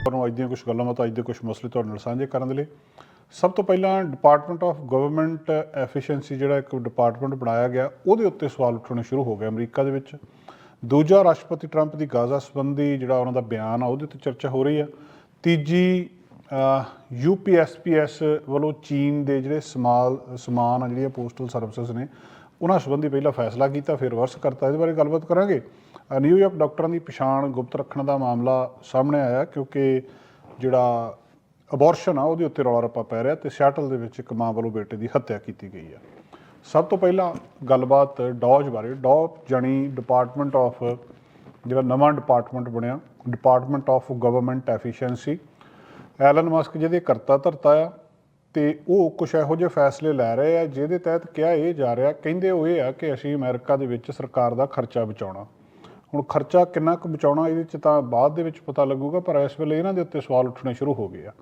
ਤੁਹਾਨੂੰ ਅੱਜ ਦੀਆਂ ਕੁਝ ਗੱਲਾਂ ਬਾਤਾਂ ਅੱਜ ਦੇ ਕੁਝ ਮਸਲੇ ਤੁਹਾਡੇ ਨਾਲ ਸਾਂਝੇ ਕਰਨ ਦੇ ਲਈ। ਸਭ ਤੋਂ ਪਹਿਲਾਂ ਡਿਪਾਰਟਮੈਂਟ ਆਫ ਗਵਰਨਮੈਂਟ ਐਫੀਸ਼ੀਐਂਸੀ ਜਿਹੜਾ ਇੱਕ ਡਿਪਾਰਟਮੈਂਟ ਬਣਾਇਆ ਗਿਆ, ਉਹਦੇ ਉੱਤੇ ਸਵਾਲ ਉੱਠਣੇ ਸ਼ੁਰੂ ਹੋ ਗਏ ਅਮਰੀਕਾ ਦੇ ਵਿੱਚ। ਦੂਜਾ ਰਾਸ਼ਟਰਪਤੀ ਟਰੰਪ ਦੀ ਗਾਜ਼ਾ ਸੰਬੰਧੀ ਜਿਹੜਾ ਉਹਨਾਂ ਦਾ ਬਿਆਨ ਆ, ਉਹਦੇ ਉੱਤੇ ਚਰਚਾ ਹੋ ਰਹੀ ਆ। ਤੀਜੀ ਯੂਪੀਐਸਪੀਐਸ ਵੱਲੋਂ ਚੀਨ ਦੇ ਜਿਹੜੇ ਸਮਾਲ, ਸਮਾਨ ਆ ਜਿਹੜੀਆਂ ਪੋਸਟਲ ਸਰਵਿਸਿਜ਼ ਨੇ, ਉਹਨਾਂ ਸੰਬੰਧੀ ਪਹਿਲਾਂ ਫੈਸਲਾ ਕੀਤਾ, ਫਿਰ ਰਿਵਰਸ ਕਰਤਾ। ਇਹਦੇ ਬਾਰੇ ਗੱਲਬਾਤ ਕਰਾਂਗੇ। ਨਿਊਯਾਰਕ ਡਾਕਟਰਾਂ ਦੀ ਪਛਾਣ ਗੁਪਤ ਰੱਖਣ ਦਾ ਮਾਮਲਾ ਸਾਹਮਣੇ ਆਇਆ ਕਿਉਂਕਿ ਜਿਹੜਾ ਅਬੋਰਸ਼ਨ ਆ, ਉਹਦੇ ਉੱਤੇ ਰੌਲਾ ਰੱਪਾ ਪੈ ਰਿਹਾ ਤੇ ਸਿਆਟਲ ਦੇ ਵਿੱਚ ਇੱਕ ਮਾਂ ਵੱਲੋਂ ਬੇਟੇ ਦੀ ਹੱਤਿਆ ਕੀਤੀ ਗਈ ਆ। ਸਭ ਤੋਂ ਪਹਿਲਾਂ ਗੱਲਬਾਤ ਡੌਜ ਬਾਰੇ। ਡੌਪ ਜਾਨੀ ਡਿਪਾਰਟਮੈਂਟ ਆਫ ਜਿਹੜਾ ਨਵਾਂ ਡਿਪਾਰਟਮੈਂਟ ਬਣਿਆ department of government efficiency Elon Musk ਜਿਹਦੇ ਕਰਤਾ ਧਰਤਾ ਆ ਤੇ ਉਹ ਕੁਝ ਇਹੋ ਜਿਹੇ ਫੈਸਲੇ ਲੈ ਰਹੇ ਆ, ਜਿਹਦੇ ਤਹਿਤ ਕਿਹਾ ਇਹ ਜਾ ਰਿਹਾ, ਕਹਿੰਦੇ ਉਹ ਇਹ ਆ ਕਿ ਅਸੀਂ ਅਮਰੀਕਾ ਦੇ ਵਿੱਚ ਸਰਕਾਰ ਦਾ ਖਰਚਾ ਬਚਾਉਣਾ। ਹੁਣ ਖਰਚਾ ਕਿੰਨਾ ਕੁ ਬਚਾਉਣਾ ਇਹਦੇ ਚ ਤਾਂ ਬਾਅਦ ਦੇ ਵਿੱਚ ਪਤਾ ਲੱਗੂਗਾ, ਪਰ ਇਸ ਵੇਲੇ ਇਹਨਾਂ ਦੇ ਉੱਤੇ ਸਵਾਲ ਉੱਠਣੇ ਸ਼ੁਰੂ ਹੋ ਗਏ ਆ।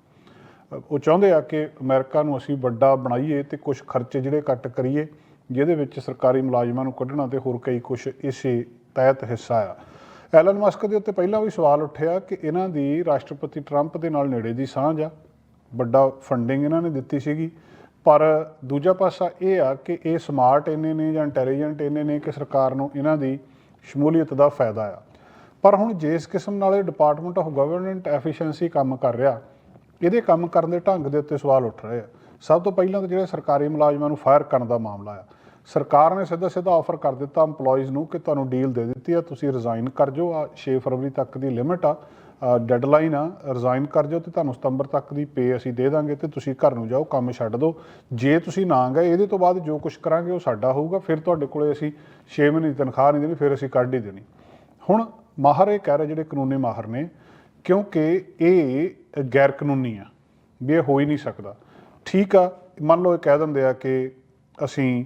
ਉਹ ਚਾਹੁੰਦੇ ਆ ਕਿ ਅਮਰੀਕਾ ਨੂੰ ਅਸੀਂ ਵੱਡਾ ਬਣਾਈਏ ਤੇ ਕੁਝ ਖਰਚੇ ਜਿਹੜੇ ਕੱਟ ਕਰੀਏ, ਜਿਹਦੇ ਵਿੱਚ ਸਰਕਾਰੀ ਮੁਲਾਜ਼ਮਾਂ ਨੂੰ ਕੱਢਣਾ ਤੇ ਹੋਰ ਕਈ ਕੁਝ ਇਸੇ ਤਹਿਤ ਹਿੱਸਾ ਆ। ਐਲਨ ਮਸਕ ਦੇ ਉੱਤੇ ਪਹਿਲਾਂ ਵੀ ਸਵਾਲ ਉੱਠਿਆ ਕਿ ਇਹਨਾਂ ਦੀ ਰਾਸ਼ਟਰਪਤੀ ਟਰੰਪ ਦੇ ਨਾਲ ਨੇੜੇ ਦੀ ਸਾਂਝ ਆ। ਵੱਡਾ ਫੰਡਿੰਗ ਇਹਨਾਂ ਨੇ ਦਿੱਤੀ ਸੀਗੀ। ਪਰ ਦੂਜਾ ਪਾਸਾ ਇਹ ਆ ਕਿ ਇਹ ਸਮਾਰਟ ਇੰਨੇ ਨੇ ਜਾਂ ਇੰਟੈਲੀਜੈਂਟ ਇੰਨੇ ਨੇ ਕਿ ਸਰਕਾਰ ਨੂੰ ਇਹਨਾਂ ਦੀ ਸ਼ਮੂਲੀਅਤ ਦਾ ਫਾਇਦਾ ਆ। ਪਰ ਹੁਣ ਜਿਸ ਕਿਸਮ ਨਾਲ ਇਹ ਡਿਪਾਰਟਮੈਂਟ ਆਫ ਗਵਰਨਮੈਂਟ ਐਫੀਸ਼ੀਐਂਸੀ ਕੰਮ ਕਰ ਰਿਹਾ, ਇਹਦੇ ਕੰਮ ਕਰਨ ਦੇ ਢੰਗ ਦੇ ਉੱਤੇ ਸਵਾਲ ਉੱਠ ਰਹੇ ਆ। ਸਭ ਤੋਂ ਪਹਿਲਾਂ ਤਾਂ ਜਿਹੜੇ ਸਰਕਾਰੀ ਮੁਲਾਜ਼ਮਾਂ ਨੂੰ ਫਾਇਰ ਕਰਨ ਦਾ ਮਾਮਲਾ ਆ। ਸਰਕਾਰ ਨੇ ਸਿੱਧਾ ਸਿੱਧਾ ਆਫਰ ਕਰ ਦਿੱਤਾ EMPLOYEES ਨੂੰ ਕਿ ਤੁਹਾਨੂੰ ਡੀਲ ਦੇ ਦਿੱਤੀ ਆ, ਤੁਸੀਂ ਰਿਜ਼ਾਈਨ ਕਰ ਜਾਓ, ਆ 6 ਫਰਵਰੀ ਤੱਕ ਦੀ ਲਿਮਿਟ ਆ। ਡੈਡਲਾਈਨ ਆ ਰਿਜ਼ਾਈਨ ਕਰ ਜਾਓ ਤੇ ਤੁਹਾਨੂੰ ਸਤੰਬਰ ਤੱਕ ਦੀ ਪੇ ਅਸੀਂ ਦੇ ਦਾਂਗੇ ਤੇ ਤੁਸੀਂ ਘਰ ਨੂੰ ਜਾਓ, ਕੰਮ ਛੱਡ ਦਿਓ। ਜੇ ਤੁਸੀਂ ਨਾ ਗਏ, ਇਹਦੇ ਤੋਂ ਬਾਅਦ ਜੋ ਕੁਝ ਕਰਾਂਗੇ ਉਹ ਸਾਡਾ ਹੋਊਗਾ, ਫਿਰ ਤੁਹਾਡੇ ਕੋਲੇ ਅਸੀਂ 6 ਮਹੀਨੇ ਦੀ ਤਨਖਾਹ ਨਹੀਂ ਦੇਣੀ, ਫਿਰ ਅਸੀਂ ਕੱਢ ਹੀ ਦੇਣੀ। ਹੁਣ ਮਾਹਰ ਇਹ ਕਹਿ ਰਹੇ ਜਿਹੜੇ ਕਾਨੂੰਨੀ ਮਾਹਰ ਨੇ, ਕਿਉਂਕਿ ਇਹ ਗੈਰ ਕਾਨੂੰਨੀ ਆ, ਵੀ ਇਹ ਹੋ ਹੀ ਨਹੀਂ ਸਕਦਾ। ਠੀਕ ਆ, ਮੰਨ ਲਓ ਇਹ ਕਹਿ ਦਿੰਦੇ ਆ ਕਿ ਅਸੀਂ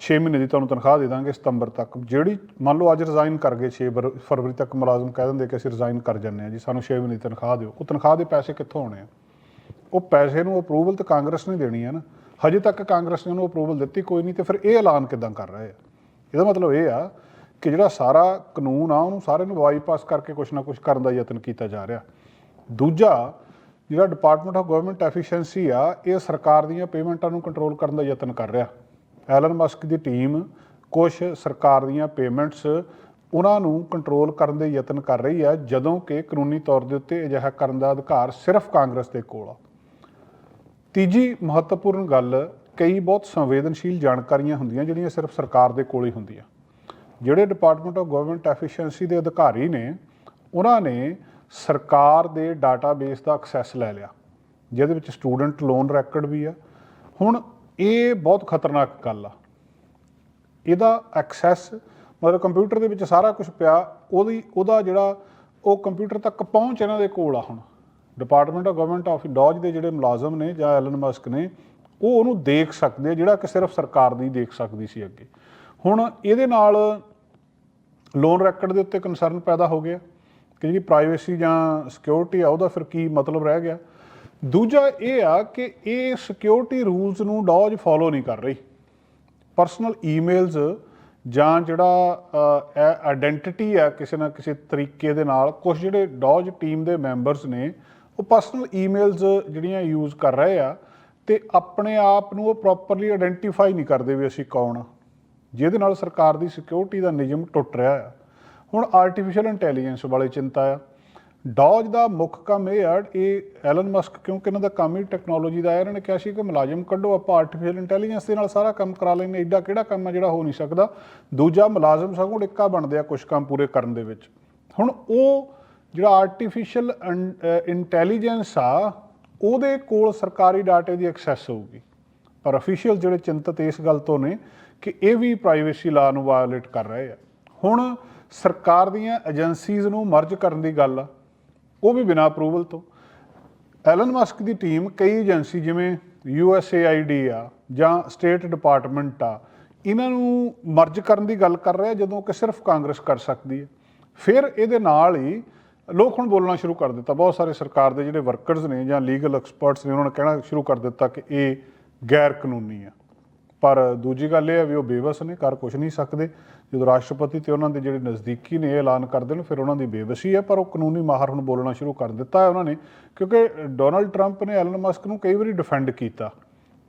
6 ਮਹੀਨੇ ਦੀ ਤੁਹਾਨੂੰ ਤਨਖਾਹ ਦੇ ਦਾਂਗੇ ਸਤੰਬਰ ਤੱਕ। ਜਿਹੜੀ ਮੰਨ ਲਓ ਅੱਜ ਰਿਜ਼ਾਈਨ ਕਰ ਗਏ 6 ਬਰ- ਫਰਵਰੀ ਤੱਕ ਮੁਲਾਜ਼ਮ ਕਹਿ ਦਿੰਦੇ ਕਿ ਅਸੀਂ ਰਿਜ਼ਾਈਨ ਕਰ ਜੰਨੇ ਆ ਜੀ, ਸਾਨੂੰ 6 ਮਹੀਨੇ ਦੀ ਤਨਖਾਹ ਦਿਓ। ਉਹ ਤਨਖਾਹ ਦੇ ਪੈਸੇ ਕਿੱਥੋਂ ਆਉਣੇ ਆ? ਉਹ ਪੈਸੇ ਨੂੰ ਅਪਰੂਵਲ ਤਾਂ ਕਾਂਗਰਸ ਨੇ ਦੇਣੀ ਹੈ ਨਾ। ਹਜੇ ਤੱਕ ਕਾਂਗਰਸ ਨੇ ਉਹਨੂੰ ਅਪਰੂਵਲ ਦਿੱਤੀ ਕੋਈ ਨਹੀਂ ਤੇ ਫਿਰ ਇਹ ਐਲਾਨ ਕਿਦਾਂ ਕਰ ਰਹੇ ਆ? ਇਹਦਾ ਮਤਲਬ ਇਹ ਆ ਕਿ ਜਿਹੜਾ ਸਾਰਾ ਕਾਨੂੰਨ ਆ, ਉਹਨੂੰ ਸਾਰੇ ਨੂੰ ਬਾਈਪਾਸ ਕਰਕੇ ਕੁਝ ਨਾ ਕੁਝ ਕਰਨ ਦਾ ਯਤਨ ਕੀਤਾ ਜਾ ਰਿਹਾ। ਦੂਜਾ, ਜਿਹੜਾ ਡਿਪਾਰਟਮੈਂਟ ਆਫ ਗਵਰਨਮੈਂਟ ਐਫੀਸ਼ੀਐਂਸੀ ਆ, ਇਹ ਸਰਕਾਰ ਦੀਆਂ ਪੇਮੈਂਟਾਂ ਨੂੰ ਕੰਟਰੋਲ ਕਰਨ ਦਾ ਯਤਨ ਕਰ ਰਿਹਾ। ਐਲਨ ਮਸਕ ਦੀ ਟੀਮ ਕੁਝ ਸਰਕਾਰ ਦੀਆਂ ਪੇਮੈਂਟਸ ਉਹਨਾਂ ਨੂੰ ਕੰਟਰੋਲ ਕਰਨ ਦੇ ਯਤਨ ਕਰ ਰਹੀ ਹੈ, ਜਦੋਂ ਕਿ ਕਾਨੂੰਨੀ ਤੌਰ ਦੇ ਉੱਤੇ ਅਜਿਹਾ ਕਰਨ ਦਾ ਅਧਿਕਾਰ ਸਿਰਫ ਕਾਂਗਰਸ ਦੇ ਕੋਲ ਆ। ਤੀਜੀ ਮਹੱਤਵਪੂਰਨ ਗੱਲ, ਕਈ ਬਹੁਤ ਸੰਵੇਦਨਸ਼ੀਲ ਜਾਣਕਾਰੀਆਂ ਹੁੰਦੀਆਂ ਜਿਹੜੀਆਂ ਸਿਰਫ ਸਰਕਾਰ ਦੇ ਕੋਲ ਹੀ ਹੁੰਦੀਆਂ। ਜਿਹੜੇ ਡਿਪਾਰਟਮੈਂਟ ਆਫ ਗਵਰਨਮੈਂਟ ਐਫੀਸ਼ੀਐਂਸੀ ਦੇ ਅਧਿਕਾਰੀ ਨੇ, ਉਹਨਾਂ ਨੇ ਸਰਕਾਰ ਦੇ ਡਾਟਾਬੇਸ ਦਾ ਐਕਸੈਸ ਲੈ ਲਿਆ, ਜਿਹਦੇ ਵਿੱਚ ਸਟੂਡੈਂਟ ਲੋਨ ਰੈਕੋਰਡ ਵੀ ਆ। ਹੁਣ ਇਹ ਬਹੁਤ ਖਤਰਨਾਕ ਗੱਲ ਆ। ਇਹਦਾ ਐਕਸੈਸ ਮਤਲਬ ਕੰਪਿਊਟਰ ਦੇ ਵਿੱਚ ਸਾਰਾ ਕੁਝ ਪਿਆ, ਉਹਦੀ, ਉਹਦਾ ਜਿਹੜਾ ਉਹ ਕੰਪਿਊਟਰ ਤੱਕ ਪਹੁੰਚ ਇਹਨਾਂ ਦੇ ਕੋਲ ਆ ਹੁਣ। Department of government of DOGE ਦੇ ਜਿਹੜੇ ਮੁਲਾਜ਼ਮ ਨੇ ਜਾਂ ਐਲਨ ਮਸਕ ਨੇ, ਉਹ ਉਹਨੂੰ ਦੇਖ ਸਕਦੇ ਜਿਹੜਾ ਕਿ ਸਿਰਫ ਸਰਕਾਰ ਦੀ ਦੇਖ ਸਕਦੀ ਸੀ ਅੱਗੇ। ਹੁਣ ਇਹਦੇ ਨਾਲ ਲੋਨ ਰੈਕਟ ਦੇ ਉੱਤੇ ਕੰਸਰਨ ਪੈਦਾ ਹੋ ਗਿਆ ਕਿ ਜਿਹੜੀ ਪ੍ਰਾਈਵੇਸੀ ਜਾਂ ਸਿਕਿਉਰਿਟੀ ਆ, ਉਹਦਾ ਫਿਰ ਕੀ ਮਤਲਬ ਰਹਿ ਗਿਆ? ਦੂਜਾ ਇਹ ਆ ਕਿ ਇਹ ਸਿਕਿਉਰਿਟੀ ਰੂਲਸ ਨੂੰ ਡੌਜ ਫੋਲੋ ਨਹੀਂ ਕਰ ਰਹੀ। ਪਰਸਨਲ ਈਮੇਲਸ ਜਾਂ ਜਿਹੜਾ ਆਇਡੈਂਟੀਟੀ ਆ ਕਿਸੇ ਨਾ ਕਿਸੇ ਤਰੀਕੇ ਦੇ ਨਾਲ ਕੁਝ ਜਿਹੜੇ ਡੌਜ ਟੀਮ ਦੇ ਮੈਂਬਰਸ ਨੇ, ਉਹ ਪਰਸਨਲ ਈਮੇਲਸ ਜਿਹੜੀਆਂ ਯੂਜ਼ ਕਰ ਰਹੇ ਆ ਤੇ ਆਪਣੇ ਆਪ ਨੂੰ ਉਹ ਪ੍ਰੋਪਰਲੀ ਆਇਡੈਂਟੀਫਾਈ ਨਹੀਂ ਕਰਦੇ ਵੀ ਅਸੀਂ ਕੌਣ ਆ। ਜਿਹਦੇ ਨਾਲ ਸਰਕਾਰ ਦੀ ਸਿਕਿਉਰਿਟੀ ਦਾ ਨਿਯਮ ਟੁੱਟ ਰਿਹਾ ਆ। ਹੁਣ ਆਰਟੀਫੀਸ਼ੀਅਲ ਇੰਟੈਲੀਜੈਂਸ ਵਾਲੇ ਚਿੰਤਾ ਆ। ਡੌਜ ਦਾ ਮੁੱਖ ਕੰਮ ਇਹ ਆ, ਇਹ ਐਲਨ ਮਸਕ ਕਿਉਂਕਿ ਇਹਨਾਂ ਦਾ ਕੰਮ ਹੀ ਟੈਕਨੋਲੋਜੀ ਦਾ ਹੈ, ਇਹਨਾਂ ਨੇ ਕਿਹਾ ਸੀ ਕਿ ਮੁਲਾਜ਼ਮ ਕੱਢੋ, ਆਪਾਂ ਆਰਟੀਫੀਸ਼ੀਅਲ ਇੰਟੈਲੀਜੈਂਸ ਦੇ ਨਾਲ ਸਾਰਾ ਕੰਮ ਕਰਾ ਲੈਂਦੇ ਐਡਾ ਕਿਹੜਾ ਕੰਮ ਆ ਜਿਹੜਾ ਹੋ ਨਹੀਂ ਸਕਦਾ। ਦੂਜਾ, ਮੁਲਾਜ਼ਮ ਸਗੋਂ ਡਿੱਕਾ ਬਣਦੇ ਆ ਕੁਝ ਕੰਮ ਪੂਰੇ ਕਰਨ ਦੇ ਵਿੱਚ। ਹੁਣ ਉਹ ਜਿਹੜਾ ਆਰਟੀਫੀਸ਼ੀਅਲ ਇੰਟੈਲੀਜੈਂਸ ਆ, ਉਹਦੇ ਕੋਲ ਸਰਕਾਰੀ ਡਾਟੇ ਦੀ ਐਕਸੈਸ ਹੋਊਗੀ। ਪਰ ਅਫੀਸ਼ੀਅਲ ਜਿਹੜੇ ਚਿੰਤਤ ਇਸ ਗੱਲ ਤੋਂ ਨੇ ਕਿ ਇਹ ਵੀ ਪ੍ਰਾਈਵੇਸੀ ਲਾਅ ਨੂੰ ਵਾਇਓਲੇਟ ਕਰ ਰਹੇ ਆ। ਹੁਣ ਸਰਕਾਰ ਦੀਆਂ ਏਜੰਸੀਜ਼ ਨੂੰ ਮਰਜ ਕਰਨ ਦੀ ਗੱਲ ਆ। ਉਹ ਵੀ ਬਿਨਾਂ ਅਪਰੂਵਲ ਤੋਂ। ਐਲਨ ਮਸਕ ਦੀ ਟੀਮ ਕਈ ਏਜੰਸੀ ਜਿਵੇਂ USAID ਆ ਜਾਂ ਸਟੇਟ ਡਿਪਾਰਟਮੈਂਟ ਆ, ਇਹਨਾਂ ਨੂੰ ਮਰਜ ਕਰਨ ਦੀ ਗੱਲ ਕਰ ਰਿਹਾ ਜਦੋਂ ਕਿ ਸਿਰਫ ਕਾਂਗਰਸ ਕਰ ਸਕਦੀ ਹੈ। ਫਿਰ ਇਹਦੇ ਨਾਲ ਹੀ ਲੋਕ ਹੁਣ ਬੋਲਣਾ ਸ਼ੁਰੂ ਕਰ ਦਿੱਤਾ। ਬਹੁਤ ਸਾਰੇ ਸਰਕਾਰ ਦੇ ਜਿਹੜੇ ਵਰਕਰਸ ਨੇ ਜਾਂ ਲੀਗਲ ਐਕਸਪਰਟਸ ਨੇ, ਉਹਨਾਂ ਨੇ ਕਹਿਣਾ ਸ਼ੁਰੂ ਕਰ ਦਿੱਤਾ ਕਿ ਇਹ ਗੈਰ ਕਾਨੂੰਨੀ ਆ। ਪਰ ਦੂਜੀ ਗੱਲ ਇਹ ਹੈ ਵੀ ਉਹ ਬੇਵਸ ਨੇ, ਕਰ ਕੁਝ ਨਹੀਂ ਸਕਦੇ। ਜਦੋਂ ਰਾਸ਼ਟਰਪਤੀ ਤੇ ਉਹਨਾਂ ਦੇ ਜਿਹੜੇ ਨਜ਼ਦੀਕੀ ਨੇ ਇਹ ਐਲਾਨ ਕਰਦੇ ਨੇ, ਫਿਰ ਉਹਨਾਂ ਦੀ ਬੇਬਸੀ ਹੈ, ਪਰ ਉਹ ਕਾਨੂੰਨੀ ਮਾਹਰ ਹੁਣ ਬੋਲਣਾ ਸ਼ੁਰੂ ਕਰ ਦਿੱਤਾ ਹੈ ਉਹਨਾਂ ਨੇ, ਕਿਉਂਕਿ ਡੋਨਲਡ ਟਰੰਪ ਨੇ ਐਲਨ ਮਸਕ ਨੂੰ ਕਈ ਵਾਰੀ ਡਿਫੈਂਡ ਕੀਤਾ।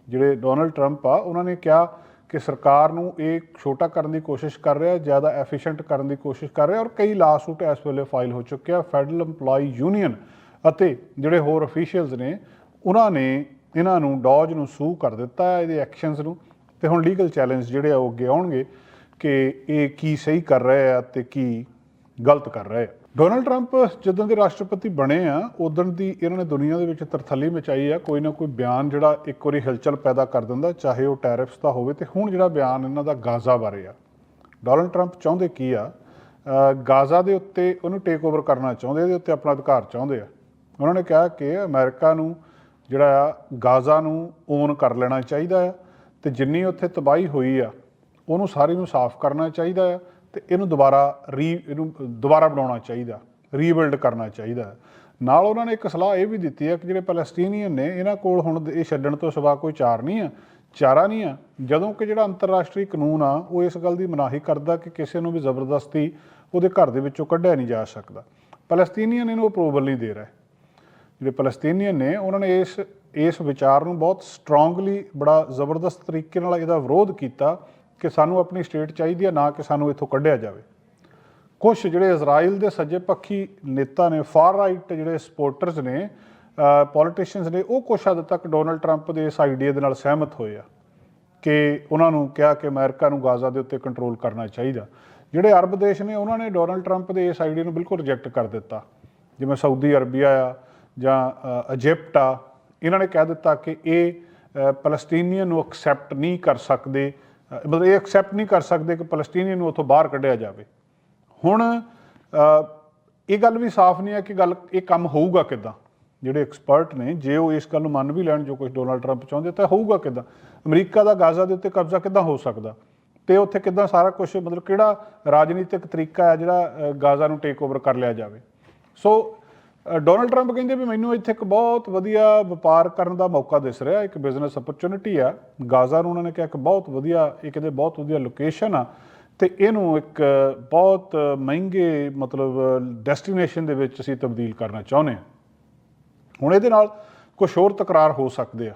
ਜਿਹੜੇ ਡੋਨਲਡ ਟਰੰਪ ਆ, ਉਹਨਾਂ ਨੇ ਕਿਹਾ ਕਿ ਸਰਕਾਰ ਨੂੰ ਇਹ ਛੋਟਾ ਕਰਨ ਦੀ ਕੋਸ਼ਿਸ਼ ਕਰ ਰਿਹਾ, ਜ਼ਿਆਦਾ ਐਫੀਸ਼ੀਐਂਟ ਕਰਨ ਦੀ ਕੋਸ਼ਿਸ਼ ਕਰ ਰਿਹਾ, ਔਰ ਕਈ ਲਾਸੂਟ ਇਸ ਵੇਲੇ ਫਾਈਲ ਹੋ ਚੁੱਕਿਆ ਫੈਡਰਲ EMPLOYE ਯੂਨੀਅਨ ਅਤੇ ਜਿਹੜੇ ਹੋਰ ਅਫੀਸ਼ੀਅਲਸ ਨੇ, ਉਹਨਾਂ ਨੇ ਇਹਨਾਂ ਨੂੰ ਡੌਜ ਨੂੰ ਸੂ ਕਰ ਦਿੱਤਾ ਇਹਦੇ ਐਕਸ਼ਨਸ ਨੂੰ। ਤੇ ਹੁਣ ਲੀਗਲ ਚੈਲੰਜ ਜਿਹੜੇ ਆ ਉਹ ਅੱਗੇ ਆਉਣਗੇ ਕਿ ਇਹ ਕੀ ਸਹੀ ਕਰ ਰਹੇ ਆ ਤੇ ਕੀ ਗਲਤ ਕਰ ਰਹੇ ਆ। ਡੋਨਲਡ ਟਰੰਪ ਜਦੋਂ ਦੇ ਰਾਸ਼ਟਰਪਤੀ ਬਣੇ ਆ ਉਦੋਂ ਦੀ ਇਹਨਾਂ ਨੇ ਦੁਨੀਆ ਦੇ ਵਿੱਚ ਤਰਥੱਲੀ ਮਚਾਈ ਆ, ਕੋਈ ਨਾ ਕੋਈ ਬਿਆਨ ਜਿਹੜਾ ਇੱਕ ਵਾਰੀ ਹਲਚਲ ਪੈਦਾ ਕਰ ਦਿੰਦਾ, ਚਾਹੇ ਉਹ ਟੈਰਿਫਸ ਦਾ ਹੋਵੇ ਤੇ ਹੁਣ ਜਿਹੜਾ ਬਿਆਨ ਇਹਨਾਂ ਦਾ ਗਾਜ਼ਾ ਬਾਰੇ ਆ। ਡੋਨਲਡ ਟਰੰਪ ਚਾਹੁੰਦੇ ਕੀ ਆ? ਗਾਜ਼ਾ ਦੇ ਉੱਤੇ ਉਹਨੂੰ ਟੇਕ ਓਵਰ ਕਰਨਾ ਚਾਹੁੰਦੇ, ਇਹਦੇ ਉੱਤੇ ਆਪਣਾ ਅਧਿਕਾਰ ਚਾਹੁੰਦੇ ਆ। ਉਹਨਾਂ ਨੇ ਕਿਹਾ ਕਿ ਅਮਰੀਕਾ ਨੂੰ ਜਿਹੜਾ ਆ ਗਾਜ਼ਾ ਨੂੰ ਓਨ ਕਰ ਲੈਣਾ ਚਾਹੀਦਾ ਆ। ਤੇ ਜਿੰਨੀ ਉੱਥੇ ਤਬਾਹੀ ਹੋਈ ਆ, ਉਹਨੂੰ ਸਾਰੀ ਨੂੰ ਸਾਫ਼ ਕਰਨਾ ਚਾਹੀਦਾ ਆ ਤੇ ਇਹਨੂੰ ਦੁਬਾਰਾ ਰੀ, ਇਹਨੂੰ ਦੁਬਾਰਾ ਬਣਾਉਣਾ ਚਾਹੀਦਾ ਰੀਬਿਲਡ ਕਰਨਾ ਚਾਹੀਦਾ ਹੈ। ਨਾਲ ਉਹਨਾਂ ਨੇ ਇੱਕ ਸਲਾਹ ਇਹ ਵੀ ਦਿੱਤੀ ਹੈ ਕਿ ਜਿਹੜੇ ਪੈਲਸਟੀਨੀਅਨ ਨੇ, ਇਹਨਾਂ ਕੋਲ ਹੁਣ ਇਹ ਛੱਡਣ ਤੋਂ ਸਿਵਾ ਕੋਈ ਚਾਰ ਨਹੀਂ ਆ, ਚਾਰਾ ਨਹੀਂ ਆ, ਜਦੋਂ ਕਿ ਜਿਹੜਾ ਅੰਤਰਰਾਸ਼ਟਰੀ ਕਾਨੂੰਨ ਆ, ਉਹ ਇਸ ਗੱਲ ਦੀ ਮਨਾਹੀ ਕਰਦਾ ਕਿ ਕਿਸੇ ਨੂੰ ਵੀ ਜ਼ਬਰਦਸਤੀ ਉਹਦੇ ਘਰ ਦੇ ਵਿੱਚੋਂ ਕੱਢਿਆ ਨਹੀਂ ਜਾ ਸਕਦਾ ਪੈਲਸਟੀਨੀਅਨ ਇਹਨੂੰ ਅਪਰੂਵਲ ਨਹੀਂ ਦੇ ਰਿਹਾ ਜਿਹੜੇ ਪਲਸਤੀਨੀਅਨ ਨੇ, ਉਹਨਾਂ ਨੇ ਇਸ ਇਸ ਵਿਚਾਰ ਨੂੰ ਬਹੁਤ ਸਟਰੋਂਗਲੀ ਬੜਾ ਜ਼ਬਰਦਸਤ ਤਰੀਕੇ ਨਾਲ ਇਹਦਾ ਵਿਰੋਧ ਕੀਤਾ ਕਿ ਸਾਨੂੰ ਆਪਣੀ ਸਟੇਟ ਚਾਹੀਦੀ ਹੈ, ਨਾ ਕਿ ਸਾਨੂੰ ਇੱਥੋਂ ਕੱਢਿਆ ਜਾਵੇ। ਕੁਝ ਜਿਹੜੇ ਇਜ਼ਰਾਈਲ ਦੇ ਸੱਜੇ ਪੱਖੀ ਨੇਤਾ ਨੇ ਫਾਰ ਰਾਈਟ ਜਿਹੜੇ ਸਪੋਰਟਰਸ ਨੇ ਪੋਲੀਟੀਸ਼ੀਅਨਸ ਨੇ, ਉਹ ਕੁਛ ਹੱਦ ਤੱਕ ਡੋਨਲਡ ਟਰੰਪ ਦੇ ਇਸ ਆਈਡੀਆ ਦੇ ਨਾਲ ਸਹਿਮਤ ਹੋਏ ਆ ਕਿ ਉਹਨਾਂ ਨੂੰ ਕਿਹਾ ਕਿ ਅਮਰੀਕਾ ਨੂੰ ਗਾਜ਼ਾ ਦੇ ਉੱਤੇ ਕੰਟਰੋਲ ਕਰਨਾ ਚਾਹੀਦਾ। ਜਿਹੜੇ ਅਰਬ ਦੇਸ਼ ਨੇ, ਉਹਨਾਂ ਨੇ ਡੋਨਲਡ ਟਰੰਪ ਦੇ ਇਸ ਆਈਡੀਆ ਨੂੰ ਬਿਲਕੁਲ ਰਿਜੈਕਟ ਕਰ ਦਿੱਤਾ। ਜਿਵੇਂ ਸਾਊਦੀ ਅਰਬੀਆ ਆ ਜਾਂ ਇਜਿਪਟ ਆ ਇਹਨਾਂ ਨੇ ਕਹਿ ਦਿੱਤਾ ਕਿ ਇਹ ਅ, ਪਲਸਤੀਨੀਅਨ ਨੂੰ ਐਕਸੈਪਟ ਨਹੀਂ ਕਰ ਸਕਦੇ ਮਤਲਬ ਇਹ ਐਕਸੈਪਟ ਨਹੀਂ ਕਰ ਸਕਦੇ ਕਿ ਪਲਸਤੀਨੀਅਨ ਨੂੰ ਉੱਥੋਂ ਬਾਹਰ ਕੱਢਿਆ ਜਾਵੇ। ਹੁਣ ਇਹ ਗੱਲ ਵੀ ਸਾਫ਼ ਨਹੀਂ ਹੈ ਕਿ ਗੱਲ ਇਹ ਕੰਮ ਹੋਊਗਾ ਕਿਦਾਂ। ਜਿਹੜੇ ਐਕਸਪਰਟ ਨੇ ਜੇ ਉਹ ਇਸ ਗੱਲ ਨੂੰ ਮੰਨ ਵੀ ਲੈਣ ਜੋ ਕੁਝ ਡੋਨਾਲਡ ਟਰੰਪ ਚਾਹੁੰਦੇ ਤਾਂ ਹੋਊਗਾ ਕਿਦਾਂ। ਅਮਰੀਕਾ ਦਾ ਗਾਜ਼ਾ ਦੇ ਉੱਤੇ ਕਬਜ਼ਾ ਕਿਦਾਂ ਹੋ ਸਕਦਾ? ਤੇ ਉੱਥੇ ਕਿਦਾਂ ਸਾਰਾ ਕੁਝ ਮਤਲਬ ਕਿਹੜਾ ਰਾਜਨੀਤਿਕ ਤਰੀਕਾ ਹੈ ਜਿਹੜਾ ਗਾਜ਼ਾ ਨੂੰ ਟੇਕ ਓਵਰ ਕਰ ਲਿਆ ਜਾਵੇ? ਸੋ ਡੋਨਲਡ ਡੋਨਾਲਡ ਟਰੰਪ ਕਹਿੰਦੇ ਵੀ ਮੈਨੂੰ ਇੱਥੇ ਇੱਕ ਬਹੁਤ ਵਧੀਆ ਵਪਾਰ ਕਰਨ ਦਾ ਮੌਕਾ ਦਿਸ ਰਿਹਾ, ਇੱਕ ਬਿਜ਼ਨਸ ਅਪਰਚੂਨਿਟੀ ਆ। ਗਾਜ਼ਾ ਨੂੰ ਉਹਨਾਂ ਨੇ ਕਿਹਾ ਇੱਕ ਬਹੁਤ ਵਧੀਆ, ਇਹ ਕਹਿੰਦੇ ਬਹੁਤ ਵਧੀਆ ਲੋਕੇਸ਼ਨ ਆ ਤੇ ਇਹਨੂੰ ਇੱਕ ਬਹੁਤ ਮਹਿੰਗੇ ਮਤਲਬ ਡੈਸਟੀਨੇਸ਼ਨ ਦੇ ਵਿੱਚ ਅਸੀਂ ਤਬਦੀਲ ਕਰਨਾ ਚਾਹੁੰਦੇ ਹਾਂ। ਹੁਣ ਇਹਦੇ ਨਾਲ ਕੁਝ ਹੋਰ ਤਕਰਾਰ ਹੋ ਸਕਦੇ ਆ।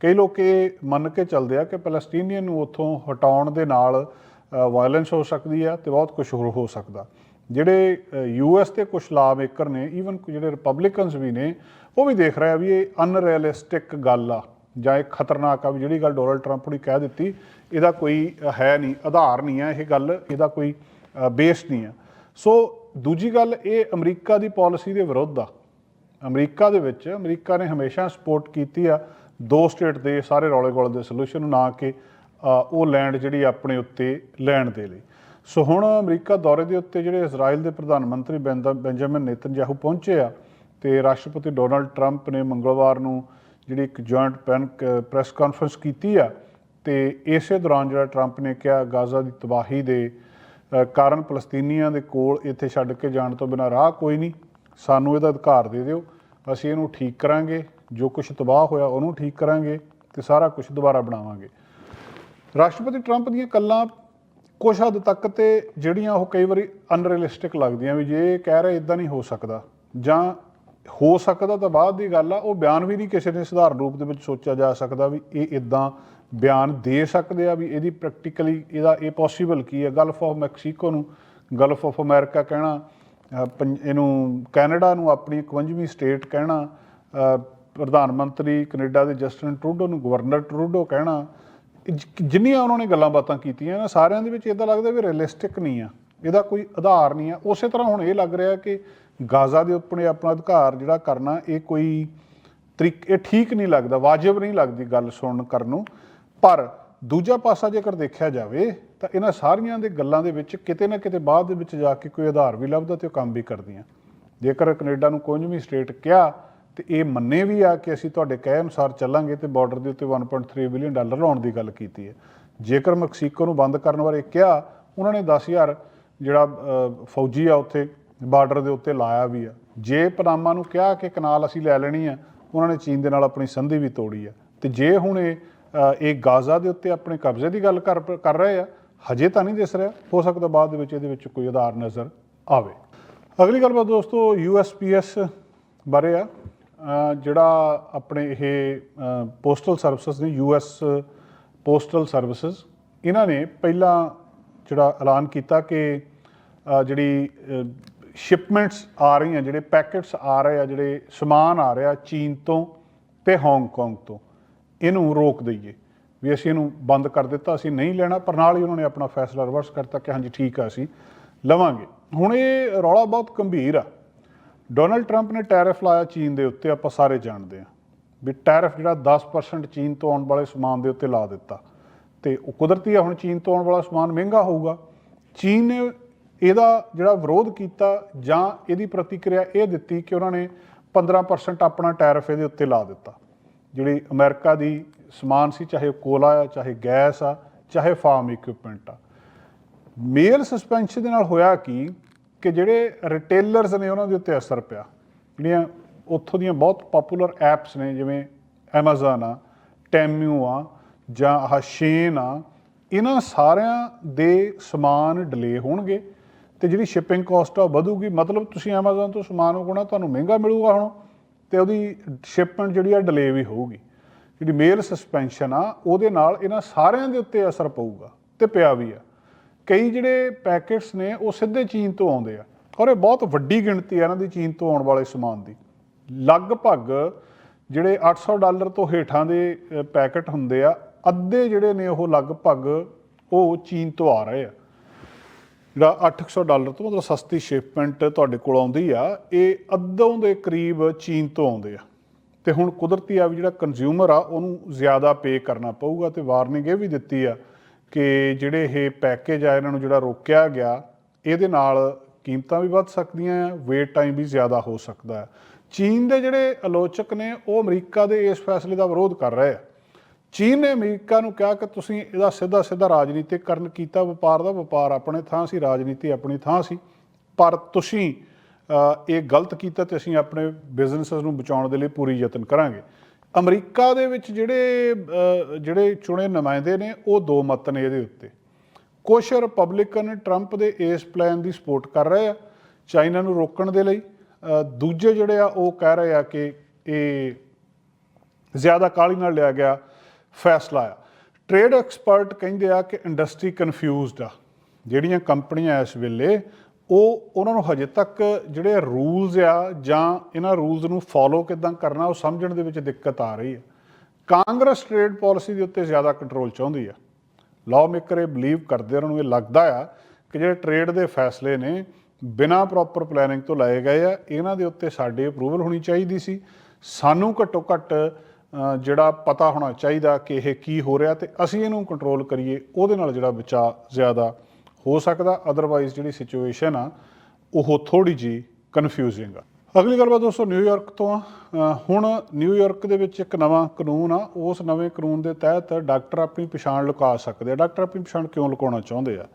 ਕਈ ਲੋਕ ਇਹ ਮੰਨ ਕੇ ਚੱਲਦੇ ਆ ਕਿ ਪੈਲਸਟੀਨੀਅਨ ਨੂੰ ਉੱਥੋਂ ਹਟਾਉਣ ਦੇ ਨਾਲ ਵਾਇਲੈਂਸ ਹੋ ਸਕਦੀ ਆ ਤੇ ਬਹੁਤ ਕੁਝ ਹੋਰ ਹੋ ਸਕਦਾ। ਜਿਹੜੇ ਯੂਐਸ ਦੇ ਕੁਝ ਲਾ ਮੇਕਰ ਨੇ ਈਵਨ ਜਿਹੜੇ ਰਿਪਬਲਿਕਨਸ ਵੀ ਨੇ, ਉਹ ਵੀ ਦੇਖ ਰਿਹਾ ਵੀ ਇਹ ਅਨਰੀਅਲਿਸਟਿਕ ਗੱਲ ਆ, ਜਾਂ ਇਹ ਖਤਰਨਾਕ ਆ ਵੀ ਜਿਹੜੀ ਗੱਲ ਡੋਨਲਡ ਟਰੰਪ ਨੇ ਕਹਿ ਦਿੱਤੀ, ਇਹਦਾ ਕੋਈ ਹੈ ਨਹੀਂ, ਆਧਾਰ ਨਹੀਂ ਆ, ਇਹ ਗੱਲ, ਇਹਦਾ ਕੋਈ ਬੇਸ ਨਹੀਂ ਆ। ਸੋ ਦੂਜੀ ਗੱਲ ਇਹ ਅਮਰੀਕਾ ਦੀ ਪਾਲਿਸੀ ਦੇ ਵਿਰੁੱਧ ਆ। ਅਮਰੀਕਾ ਦੇ ਵਿੱਚ, ਅਮਰੀਕਾ ਨੇ ਹਮੇਸ਼ਾ ਸਪੋਰਟ ਕੀਤੀ ਆ, ਦੋ ਸਟੇਟ ਦੇ ਸਾਰੇ ਰੌਲੇ ਗੋਲੇ ਦੇ ਸੋਲੂਸ਼ਨ ਨੂੰ ਨਾ ਕਿ ਉਹ ਲੈਂਡ ਜਿਹੜੀ ਆਪਣੇ ਉੱਤੇ ਲੈਣ ਦੇ ਲਈ। ਸੋ ਹੁਣ ਅਮਰੀਕਾ ਦੌਰੇ ਦੇ ਉੱਤੇ ਜਿਹੜੇ ਇਜ਼ਰਾਈਲ ਦੇ ਪ੍ਰਧਾਨ ਮੰਤਰੀ ਬੈਂਦਾ- ਬੈਂਜਾਮਿਨ ਨੇਤਨਯਾਹੂ ਪਹੁੰਚੇ ਆ ਤੇ ਰਾਸ਼ਟਰਪਤੀ ਡੋਨਲਡ ਟਰੰਪ ਨੇ ਮੰਗਲਵਾਰ ਨੂੰ ਜਿਹੜੀ ਇੱਕ ਜੁਆਇੰਟ ਪੈਨ ਪ੍ਰੈਸ ਕਾਨਫਰੰਸ ਕੀਤੀ ਆ ਤੇ ਇਸੇ ਦੌਰਾਨ ਜਿਹੜਾ ਟਰੰਪ ਨੇ ਕਿਹਾ ਗਾਜ਼ਾ ਦੀ ਤਬਾਹੀ ਦੇ ਕਾਰਨ ਫਲਸਤੀਨੀਆਂ ਦੇ ਕੋਲ ਇੱਥੇ ਛੱਡ ਕੇ ਜਾਣ ਤੋਂ ਬਿਨਾਂ ਰਾਹ ਕੋਈ ਨਹੀਂ। ਸਾਨੂੰ ਇਹਦਾ ਅਧਿਕਾਰ ਦੇ ਦਿਓ। ਅਸੀਂ ਇਹਨੂੰ ਠੀਕ ਕਰਾਂਗੇ। ਜੋ ਕੁਝ ਤਬਾਹ ਹੋਇਆ ਉਹਨੂੰ ਠੀਕ ਕਰਾਂਗੇ ਤੇ ਸਾਰਾ ਕੁਝ ਦੁਬਾਰਾ ਬਣਾਵਾਂਗੇ। ਰਾਸ਼ਟਰਪਤੀ ਟਰੰਪ ਦੀਆਂ ਗੱਲਾਂ ਕੁਝ ਹੱਦ ਤੱਕ ਤੇ ਜਿਹੜੀਆਂ ਉਹ ਕਈ ਵਾਰੀ ਅਨਰੀਅਲਿਸਟਿਕ ਲੱਗਦੀਆਂ ਵੀ ਜੇ ਇਹ ਕਹਿ ਰਹੇ ਇਦਾਂ ਨਹੀਂ ਹੋ ਸਕਦਾ ਜਾਂ ਹੋ ਸਕਦਾ ਤਾਂ ਬਾਅਦ ਦੀ ਗੱਲ ਆ ਉਹ ਬਿਆਨ ਵੀ ਨਹੀਂ ਕਿਸੇ ਨੇ ਸਧਾਰਨ ਰੂਪ ਦੇ ਵਿੱਚ ਸੋਚਿਆ ਜਾ ਸਕਦਾ ਵੀ ਇਹ ਇਦਾਂ ਬਿਆਨ ਦੇ ਸਕਦੇ ਆ ਵੀ ਇਹਦੀ ਪ੍ਰੈਕਟੀਕਲੀ ਇਹਦਾ ਇਹ ਪੋਸੀਬਲ ਕੀ ਹੈ ਗਲਫ ਆਫ ਮੈਕਸੀਕੋ ਨੂੰ ਗਲਫ ਆਫ ਅਮਰੀਕਾ ਕਹਿਣਾ ਅ, ਇਹਨੂੰ ਕੈਨੇਡਾ ਨੂੰ ਆਪਣੀ 51ਵੀਂ ਸਟੇਟ ਕਹਿਣਾ ਪ੍ਰਧਾਨ ਮੰਤਰੀ ਕੈਨੇਡਾ ਦੇ ਜਸਟਨ ਟਰੂਡੋ ਨੂੰ ਗਵਰਨਰ ਟਰੂਡੋ ਕਹਿਣਾ ਜ- ਜਿੰਨੀਆਂ ਉਹਨਾਂ ਨੇ ਗੱਲਾਂ ਬਾਤਾਂ ਕੀਤੀਆਂ ਨਾ, ਸਾਰਿਆਂ ਦੇ ਵਿੱਚ ਇਦਾਂ ਲੱਗਦਾ ਵੀ ਰਿਅਲਿਸਟਿਕ ਨਹੀਂ ਆ। ਇਹਦਾ ਕੋਈ ਆਧਾਰ ਨਹੀਂ ਆ। ਉਸੇ ਤਰ੍ਹਾਂ ਹੁਣ ਇਹ ਲੱਗ ਰਿਹਾ ਕਿ ਗਾਜ਼ਾ ਦੇ ਉੱਪਰ ਆਪਣਾ ਅਧਿਕਾਰ ਜਿਹੜਾ ਕਰਨਾ, ਇਹ ਕੋਈ ਤਰੀਕ, ਇਹ ਠੀਕ ਨਹੀਂ ਲੱਗਦਾ, ਵਾਜਬ ਨਹੀਂ ਲੱਗਦੀ ਗੱਲ ਸੁਣਨ ਕਰਨ ਨੂੰ। ਪਰ ਦੂਜਾ ਪਾਸਾ ਜੇਕਰ ਦੇਖਿਆ ਜਾਵੇ, ਤਾਂ ਇਹਨਾਂ ਸਾਰੀਆਂ ਦੇ ਗੱਲਾਂ ਦੇ ਵਿੱਚ ਕਿਤੇ ਨਾ ਕਿਤੇ ਬਾਅਦ ਦੇ ਵਿੱਚ ਜਾ ਕੇ ਕੋਈ ਆਧਾਰ ਵੀ ਲੱਭਦਾ ਤੇ ਉਹ ਕੰਮ ਵੀ ਕਰਦੀਆਂ। ਜੇਕਰ ਕੈਨੇਡਾ ਨੂੰ ਕੋਈ ਵੀ ਸਟੇਟ ਕਿਹਾ ਤੇ ਇਹ ਮੰਨੇ ਵੀ ਆ ਕਿ ਅਸੀਂ ਤੁਹਾਡੇ ਕਹੇ ਅਨੁਸਾਰ ਚੱਲਾਂਗੇ ਤੇ ਬਾਰਡਰ ਦੇ ਉੱਤੇ 1.3 ਬਿਲੀਅਨ ਡਾਲਰ ਲਾਉਣ ਦੀ ਗੱਲ ਕੀਤੀ ਹੈ। ਜੇਕਰ ਮੈਕਸੀਕੋ ਨੂੰ ਬੰਦ ਕਰਨ ਬਾਰੇ ਕਿਹਾ, ਉਹਨਾਂ ਨੇ 10000 ਜਿਹੜਾ ਫੌਜੀ ਆ ਉੱਥੇ ਬਾਰਡਰ ਦੇ ਉੱਤੇ ਲਾਇਆ ਵੀ ਆ। ਜੇ ਪਨਾਮਾ ਨੂੰ ਕਿਹਾ ਕਿ ਕਨਾਲ ਅਸੀਂ ਲੈ ਲੈਣੀ ਆ, ਉਹਨਾਂ ਨੇ ਚੀਨ ਦੇ ਨਾਲ ਆਪਣੀ ਸੰਧੀ ਵੀ ਤੋੜੀ ਆ। ਤੇ ਜੇ ਹੁਣ ਇਹ ਇਹ ਗਾਜ਼ਾ ਦੇ ਉੱਤੇ ਆਪਣੇ ਕਬਜ਼ੇ ਦੀ ਗੱਲ ਕਰ ਕਰ ਰਹੇ ਆ, ਹਜੇ ਤਾਂ ਨਹੀਂ ਦਿਸ ਰਿਹਾ। ਹੋ ਸਕਦਾ ਬਾਅਦ ਦੇ ਵਿੱਚ ਇਹਦੇ ਵਿੱਚ ਕੋਈ ਆਧਾਰ ਨਜ਼ਰ ਆਵੇ। ਅਗਲੀ ਗੱਲਬਾਤ ਦੋਸਤੋ USPS ਬਾਰੇ ਆ। ਜਿਹੜਾ ਆਪਣੇ ਇਹ ਪੋਸਟਲ ਸਰਵਿਸਿਜ਼ ਨੇ US ਪੋਸਟਲ ਸਰਵਿਸਿਜ਼ ਇਹਨਾਂ ਨੇ ਪਹਿਲਾਂ ਜਿਹੜਾ ਐਲਾਨ ਕੀਤਾ ਕਿ ਜਿਹੜੀ ਸ਼ਿਪਮੈਂਟਸ ਆ ਰਹੀਆਂ, ਜਿਹੜੇ ਪੈਕੇਟਸ ਆ ਰਹੇ ਆ, ਜਿਹੜੇ ਸਮਾਨ ਆ ਰਿਹਾ ਚੀਨ ਤੋਂ ਤੇ ਹਾਂਗਕਾਂਗ ਤੋਂ, ਇਹਨੂੰ ਰੋਕ ਦਈਏ। ਵੀ ਅਸੀਂ ਇਹਨੂੰ ਬੰਦ ਕਰ ਦਿੱਤਾ, ਅਸੀਂ ਨਹੀਂ ਲੈਣਾ, ਪਰ ਨਾਲ ਹੀ ਉਹਨਾਂ ਨੇ ਆਪਣਾ ਫੈਸਲਾ ਰਿਵਰਸ ਕਰਤਾ ਕਿ ਹਾਂਜੀ, ਠੀਕ ਆ ਅਸੀਂ ਲਵਾਂਗੇ। ਹੁਣ ਇਹ ਰੌਲਾ ਬਹੁਤ ਗੰਭੀਰ ਆ। ਡੋਨਲਡ ਟਰੰਪ ਨੇ ਟੈਰਿਫ ਲਾਇਆ ਚੀਨ ਦੇ ਉੱਤੇ, ਆਪਾਂ ਸਾਰੇ ਜਾਣਦੇ ਆ ਵੀ ਟੈਰਿਫ ਜਿਹੜਾ 10% ਚੀਨ ਤੋਂ ਆਉਣ ਵਾਲੇ ਸਮਾਨ ਦੇ ਉੱਤੇ ਲਾ ਦਿੱਤਾ। ਤੇ ਉਹ ਕੁਦਰਤੀ ਆ, ਹੁਣ ਚੀਨ ਤੋਂ ਆਉਣ ਵਾਲਾ ਸਮਾਨ ਮਹਿੰਗਾ ਹੋਊਗਾ। ਚੀਨ ਨੇ ਇਹਦਾ ਜਿਹੜਾ ਵਿਰੋਧ ਕੀਤਾ ਜਾਂ ਇਹਦੀ ਪ੍ਰਤੀਕਿਰਿਆ ਇਹ ਦਿੱਤੀ ਕਿ ਉਹਨਾਂ ਨੇ 15% ਆਪਣਾ ਟੈਰਿਫ ਇਹਦੇ ਉੱਤੇ ਲਾ ਦਿੱਤਾ। ਜਿਹੜੀ ਅਮਰੀਕਾ ਦੀ ਸਮਾਨ ਸੀ, ਚਾਹੇ ਉਹ ਕੋਲਾ ਆ, ਚਾਹੇ ਗੈਸ ਆ, ਚਾਹੇ ਫਾਰਮ ਇਕਵਿਪਮੈਂਟ ਆ। ਮੇਲ ਸਸਪੈਂਸ਼ਨ ਦੇ ਨਾਲ ਹੋਇਆ ਕਿ ਕਿ ਜਿਹੜੇ ਰਿਟੇਲਰਸ ਨੇ ਉਹਨਾਂ ਦੇ ਉੱਤੇ ਅਸਰ ਪਿਆ, ਜਿਹੜੀਆਂ ਉੱਥੋਂ ਦੀਆਂ ਬਹੁਤ ਪਪੂਲਰ ਐਪਸ ਨੇ, ਜਿਵੇਂ Amazon ਆ ਟੈਮਿਊ ਆ, ਜਾਂ ਆਹ ਸ਼ੇਨ ਆ, ਇਹਨਾਂ ਸਾਰਿਆਂ ਦੇ ਸਮਾਨ ਡਿਲੇ ਹੋਣਗੇ ਤੇ ਜਿਹੜੀ ਸ਼ਿਪਿੰਗ ਕਾਸਟ ਆ ਵਧੂਗੀ। ਮਤਲਬ ਤੁਸੀਂ Amazon ਤੋਂ ਸਮਾਨ ਮੰਗਾਉਣਾ ਤੁਹਾਨੂੰ ਮਹਿੰਗਾ ਮਿਲੂਗਾ ਹੁਣ ਤੇ ਉਹਦੀ ਸ਼ਿਪਮੈਂਟ ਜਿਹੜੀ ਆ ਡਿਲੇ ਵੀ ਹੋਊਗੀ। ਜਿਹੜੀ ਮੇਲ ਸਸਪੈਂਸ਼ਨ ਆ, ਉਹਦੇ ਨਾਲ ਇਹਨਾਂ ਸਾਰਿਆਂ ਦੇ ਉੱਤੇ ਅਸਰ ਪਊਗਾ ਤੇ ਪਿਆ ਵੀ ਆ। ਕਈ ਜਿਹੜੇ ਪੈਕੇਟਸ ਨੇ, ਉਹ ਸਿੱਧੇ ਚੀਨ ਤੋਂ ਆਉਂਦੇ ਆ। ਔਰ ਇਹ ਬਹੁਤ ਵੱਡੀ ਗਿਣਤੀ ਆ ਇਹਨਾਂ ਦੀ ਚੀਨ ਤੋਂ ਆਉਣ ਵਾਲੇ ਸਮਾਨ ਦੀ। ਲਗਭਗ ਜਿਹੜੇ 800 ਡਾਲਰ ਤੋਂ ਹੇਠਾਂ ਦੇ ਪੈਕੇਟ ਹੁੰਦੇ ਆ, ਅੱਧੇ ਜਿਹੜੇ ਨੇ ਉਹ ਲਗਭਗ ਉਹ ਚੀਨ ਤੋਂ ਆ ਰਹੇ ਆ। ਜਿਹੜਾ 800 ਡਾਲਰ ਤੋਂ ਮਤਲਬ ਸਸਤੀ ਸ਼ਿਪਮੈਂਟ ਤੁਹਾਡੇ ਕੋਲ ਆਉਂਦੀ ਆ, ਇਹ ਅੱਧੋਂ ਦੇ ਕਰੀਬ ਚੀਨ ਤੋਂ ਆਉਂਦੇ ਆ। ਤੇ ਹੁਣ ਕੁਦਰਤੀ ਆ ਵੀ ਜਿਹੜਾ ਕੰਜ਼ਿਊਮਰ ਆ, ਉਹਨੂੰ ਜ਼ਿਆਦਾ ਪੇ ਕਰਨਾ ਪਊਗਾ ਤੇ ਵਾਰਨਿੰਗ ਇਹ ਵੀ ਦਿੱਤੀ ਆ ਕਿ ਜਿਹੜੇ ਇਹ ਪੈਕੇਜ ਆ, ਇਹਨਾਂ ਨੂੰ ਜਿਹੜਾ ਰੋਕਿਆ ਗਿਆ, ਇਹਦੇ ਨਾਲ ਕੀਮਤਾਂ ਵੀ ਵੱਧ ਸਕਦੀਆਂ ਆ ਵੇਟ ਟਾਈਮ ਵੀ ਜ਼ਿਆਦਾ ਹੋ ਸਕਦਾ ਹੈ ਚੀਨ ਦੇ ਜਿਹੜੇ ਆਲੋਚਕ ਨੇ, ਉਹ ਅਮਰੀਕਾ ਦੇ ਇਸ ਫੈਸਲੇ ਦਾ ਵਿਰੋਧ ਕਰ ਰਹੇ ਆ। ਚੀਨ ਨੇ ਅਮਰੀਕਾ ਨੂੰ ਕਿਹਾ ਕਿ ਤੁਸੀਂ ਇਹਦਾ ਸਿੱਧਾ ਸਿੱਧਾ ਰਾਜਨੀਤਿਕਕਰਨ ਕੀਤਾ, ਵਪਾਰ ਦਾ ਵਪਾਰ ਆਪਣੇ ਥਾਂ ਸੀ, ਰਾਜਨੀਤੀ ਆਪਣੀ ਥਾਂ ਸੀ। ਪਰ ਤੁਸੀਂ ਇਹ ਗਲਤ ਕੀਤਾ ਤੇ ਅਸੀਂ ਆਪਣੇ ਬਿਜ਼ਨੈਸਸ ਨੂੰ ਬਚਾਉਣ ਦੇ ਲਈ ਪੂਰੀ ਯਤਨ ਕਰਾਂਗੇ। ਅਮਰੀਕਾ ਦੇ ਵਿੱਚ ਜਿਹੜੇ ਜਿਹੜੇ ਚੁਣੇ ਨੁਮਾਇੰਦੇ ਨੇ, ਉਹ ਦੋ ਮਤ ਨੇ ਇਹਦੇ ਉੱਤੇ। ਕੁਝ ਰਿਪਬਲਿਕਨ ਟਰੰਪ ਦੇ ਇਸ ਪਲਾਨ ਦੀ ਸਪੋਰਟ ਕਰ ਰਹੇ ਆ, ਚਾਈਨਾ ਨੂੰ ਰੋਕਣ ਦੇ ਲਈ। ਦੂਜੇ ਜਿਹੜੇ ਆ, ਉਹ ਕਹਿ ਰਹੇ ਆ ਕਿ ਇਹ ਜ਼ਿਆਦਾ ਕਾਹਲੀ ਨਾਲ ਲਿਆ ਗਿਆ, ਫੈਸਲਾ ਆ। ਟ੍ਰੇਡ ਐਕਸਪਰਟ ਕਹਿੰਦੇ ਆ ਕਿ ਇੰਡਸਟਰੀ ਕਨਫਿਊਜ਼ਡ ਆ। ਜਿਹੜੀਆਂ ਕੰਪਨੀਆਂ ਇਸ ਵੇਲੇ ਉਹ, ਉਹਨਾਂ ਨੂੰ ਹਜੇ ਤੱਕ ਜਿਹੜੇ ਰੂਲਸ ਆ ਜਾਂ ਇਹਨਾਂ ਰੂਲਸ ਨੂੰ ਫੋਲੋ ਕਿਦਾਂ ਕਰਨਾ, ਉਹ ਸਮਝਣ ਦੇ ਵਿੱਚ ਦਿੱਕਤ ਆ ਰਹੀ ਹੈ। ਕਾਂਗਰਸ ਟ੍ਰੇਡ ਪਾਲਿਸੀ ਦੇ ਉੱਤੇ ਜ਼ਿਆਦਾ ਕੰਟਰੋਲ ਚਾਹੁੰਦੀ ਆ। ਲਾਅ ਮੇਕਰ ਇਹ ਬਲੀਵ ਕਰਦੇ ਉਹਨਾਂ ਨੂੰ ਇਹ ਲੱਗਦਾ ਆ ਕਿ ਜਿਹੜੇ ਟ੍ਰੇਡ ਦੇ ਫੈਸਲੇ ਨੇ, ਬਿਨਾਂ ਪ੍ਰੋਪਰ ਪਲੈਨਿੰਗ ਤੋਂ ਲਾਏ ਗਏ ਆ, ਇਹਨਾਂ ਦੇ ਉੱਤੇ ਸਾਡੀ ਅਪਰੂਵਲ ਹੋਣੀ ਚਾਹੀਦੀ ਸੀ। ਸਾਨੂੰ ਘੱਟੋ ਘੱਟ ਜਿਹੜਾ ਪਤਾ ਹੋਣਾ ਚਾਹੀਦਾ ਕਿ ਇਹ ਕੀ ਹੋ ਰਿਹਾ ਤੇ ਅਸੀਂ ਇਹਨੂੰ ਕੰਟਰੋਲ ਕਰੀਏ, ਉਹਦੇ ਨਾਲ ਜਿਹੜਾ ਬਚਾ ਜ਼ਿਆਦਾ ਹੋ ਸਕਦਾ ਅਦਰਵਾਈਜ਼ ਜਿਹੜੀ ਸਿਚੁਏਸ਼ਨ ਆ, ਉਹ ਥੋੜੀ ਜੀ ਕਨਫਿਊਜ਼ਿੰਗ ਆ। ਅਗਲੀ ਗੱਲਬਾਤ ਦੋਸਤੋ ਨਿਊਯਾਰਕ ਤੋਂ ਹੁਣ ਨਿਊਯਾਰਕ ਦੇ ਵਿੱਚ ਇੱਕ ਨਵਾਂ ਕਾਨੂੰਨ ਆ। ਉਸ ਨਵੇਂ ਕਾਨੂੰਨ ਦੇ ਤਹਿਤ ਡਾਕਟਰ ਆਪਣੀ ਪਛਾਣ ਲੁਕਾ ਸਕਦੇ ਆ। ਡਾਕਟਰ ਆਪਣੀ ਪਛਾਣ ਕਿਉਂ ਲੁਕਾਉਣਾ ਚਾਹੁੰਦੇ ਆ?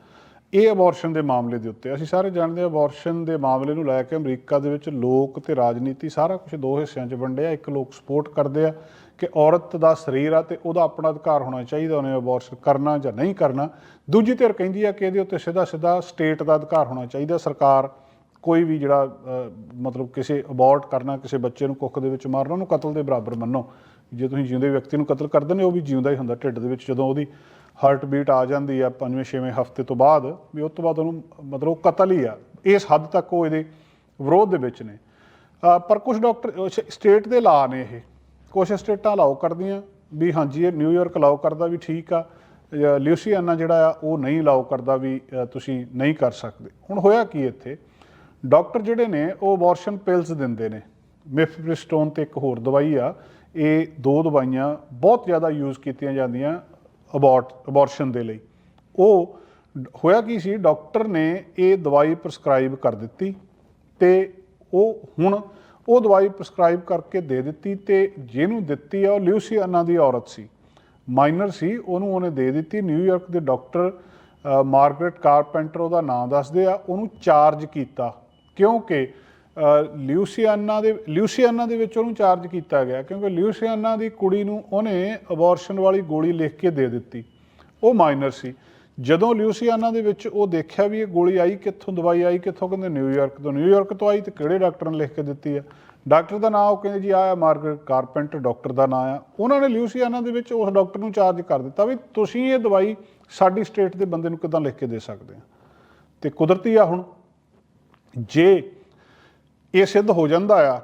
ਇਹ ਅਬੋਰਸ਼ਨ ਦੇ ਮਾਮਲੇ ਦੇ ਉੱਤੇ। ਅਸੀਂ ਸਾਰੇ ਜਾਣਦੇ ਹਾਂ ਅਬੋਰਸ਼ਨ ਦੇ ਮਾਮਲੇ ਨੂੰ ਲੈ ਕੇ ਅਮਰੀਕਾ ਦੇ ਵਿੱਚ ਲੋਕ ਤੇ ਰਾਜਨੀਤੀ ਸਾਰਾ ਕੁਝ ਦੋ ਹਿੱਸਿਆਂ 'ਚ ਵੰਡਿਆ। ਇੱਕ ਲੋਕ ਸਪੋਰਟ ਕਰਦੇ ਆ ਕਿ ਔਰਤ ਦਾ ਸਰੀਰ ਆ ਤੇ ਉਹਦਾ ਆਪਣਾ ਅਧਿਕਾਰ ਹੋਣਾ ਚਾਹੀਦਾ, ਉਹਨੇ ਅਬੋਰਸ਼ਨ ਕਰਨਾ ਜਾਂ ਨਹੀਂ ਕਰਨਾ। ਦੂਜੀ ਧਿਰ ਕਹਿੰਦੀ ਆ ਕਿ ਇਹਦੇ ਉੱਤੇ ਸਿੱਧਾ ਸਿੱਧਾ ਸਟੇਟ ਦਾ ਅਧਿਕਾਰ ਹੋਣਾ ਚਾਹੀਦਾ। ਸਰਕਾਰ ਕੋਈ ਵੀ ਜਿਹੜਾ ਮਤਲਬ ਕਿਸੇ ਅਬੋਰਟ ਕਰਨਾ, ਕਿਸੇ ਬੱਚੇ ਨੂੰ ਕੁੱਖ ਦੇ ਵਿੱਚ ਮਾਰਨਾ, ਉਹਨੂੰ ਕਤਲ ਦੇ ਬਰਾਬਰ ਮੰਨੋ। ਜੇ ਤੁਸੀਂ ਜਿਉਂਦੇ ਵਿਅਕਤੀ ਨੂੰ ਕਤਲ ਕਰ ਦਿੰਦੇ ਉਹ ਵੀ ਜਿਉਂਦਾ ਹੀ ਹੁੰਦਾ ਢਿੱਡ ਦੇ ਵਿੱਚ। ਜਦੋਂ ਉਹਦੀ ਹਾਰਟ ਬੀਟ ਆ ਜਾਂਦੀ ਆ ਪੰਜਵੇਂ, ਛੇਵੇਂ ਹਫ਼ਤੇ ਤੋਂ ਬਾਅਦ, ਵੀ ਉਸ ਤੋਂ ਬਾਅਦ ਉਹਨੂੰ ਮਤਲਬ ਉਹ ਕਤਲ ਹੀ ਆ। ਇਸ ਹੱਦ ਤੱਕ ਉਹ ਇਹਦੇ ਵਿਰੋਧ ਦੇ ਵਿੱਚ ਨੇ। ਪਰ ਕੁਝ ਡਾਕਟਰ ਸਟੇਟ ਦੇ ਲਾ ਨੇ ਇਹ। ਕੁਝ ਸਟੇਟਾਂ ਲਾਓ ਕਰਦੀਆਂ, ਵੀ ਹਾਂਜੀ, ਇਹ ਨਿਊਯਾਰਕ ਅਲਾਉ ਕਰਦਾ ਵੀ ਠੀਕ ਆ। ਲਿਊਸੀਆਨਾ ਜਿਹੜਾ ਆ, ਉਹ ਨਹੀਂ ਅਲਾਉ ਕਰਦਾ ਵੀ ਤੁਸੀਂ ਨਹੀਂ ਕਰ ਸਕਦੇ। ਹੁਣ ਹੋਇਆ ਕੀ ਇੱਥੇ? ਡਾਕਟਰ ਜਿਹੜੇ ਨੇ, ਉਹ ਅਬੋਰਸ਼ਨ ਪਿਲਸ ਦਿੰਦੇ ਨੇ। ਮਿਫਪ੍ਰਿਸਟੋਨ ਤੇ ਇੱਕ ਹੋਰ ਦਵਾਈ ਆ। ਇਹ ਦੋ ਦਵਾਈਆਂ ਬਹੁਤ ਜ਼ਿਆਦਾ ਯੂਜ਼ ਕੀਤੀਆਂ ਜਾਂਦੀਆਂ। ਅਬੋਰਟ ਅਬੋਰਸ਼ਨ ਦੇ ਲਈ। ਉਹ ਹੋਇਆ ਕੀ ਸੀ ਡਾਕਟਰ ਨੇ ਇਹ ਦਵਾਈ ਪ੍ਰਸਕ੍ਰਾਈਬ ਕਰ ਦਿੱਤੀ ਤੇ ਉਹ ਹੁਣ ਉਹ ਦਵਾਈ ਪ੍ਰਸਕ੍ਰਾਈਬ ਕਰਕੇ ਦੇ ਦਿੱਤੀ ਤੇ ਜਿਹਨੂੰ ਦਿੱਤੀ ਆ ਉਹ ਲਿਊਸੀਆਨਾ ਦੀ ਔਰਤ ਸੀ। ਮਾਈਨਰ ਸੀ ਉਹਨੂੰ ਉਹਨੇ ਦੇ ਦਿੱਤੀ। ਨਿਊਯਾਰਕ ਦੇ ਡਾਕਟਰ ਅ, ਕਾਰਪੈਂਟਰ ਉਹਦਾ ਨਾਮ ਦੱਸਦੇ ਆ। ਉਹਨੂੰ ਚਾਰਜ ਕੀਤਾ ਕਿਉਂਕਿ ਲਿਊਸੀਆਨਾ ਦੇ ਲਿਊਸੀਆਨਾ ਦੇ ਵਿੱਚ ਉਹਨੂੰ ਚਾਰਜ ਕੀਤਾ ਗਿਆ ਕਿਉਂਕਿ ਲਿਊਸੀਆਨਾ ਦੀ ਕੁੜੀ ਨੂੰ ਉਹਨੇ ਅਬੋਰਸ਼ਨ ਵਾਲੀ ਗੋਲੀ ਲਿਖ ਕੇ ਦੇ ਦਿੱਤੀ। ਉਹ ਮਾਈਨਰ ਸੀ। ਜਦੋਂ ਲਿਊਸੀਆਨਾ ਦੇ ਵਿੱਚ ਉਹ ਦੇਖਿਆ ਵੀ ਇਹ ਗੋਲੀ ਆਈ ਕਿੱਥੋਂ, ਦਵਾਈ ਆਈ ਕਿੱਥੋਂ, ਕਹਿੰਦੇ ਨਿਊਯਾਰਕ ਤੋਂ। ਨਿਊਯਾਰਕ ਤੋਂ ਆਈ ਤੇ ਕਿਹੜੇ ਡਾਕਟਰ ਨੇ ਲਿਖ ਕੇ ਦਿੱਤੀ ਆ? ਡਾਕਟਰ ਦਾ ਨਾਮ ਉਹ ਕਹਿੰਦੇ ਜੀ, ਆਹ ਮਾਰਗਰਟ ਕਾਰਪੈਂਟਰ ਡਾਕਟਰ ਦਾ ਨਾਮ ਆ। ਉਹਨਾਂ ਨੇ ਲਿਊਸੀਆਨਾ ਦੇ ਵਿੱਚ ਉਸ ਡਾਕਟਰ ਨੂੰ ਚਾਰਜ ਕਰ ਦਿੱਤਾ ਵੀ ਤੁਸੀਂ ਇਹ ਦਵਾਈ ਸਾਡੀ ਸਟੇਟ ਦੇ ਬੰਦੇ ਨੂੰ ਕਿਦਾਂ ਲਿਖ ਕੇ ਦੇ ਸਕਦੇ ਆ? ਤੇ ਕੁਦਰਤੀ ਆ ਹੁਣ। ਜੇ ਇਹ ਸਿੱਧ ਹੋ ਜਾਂਦਾ ਆ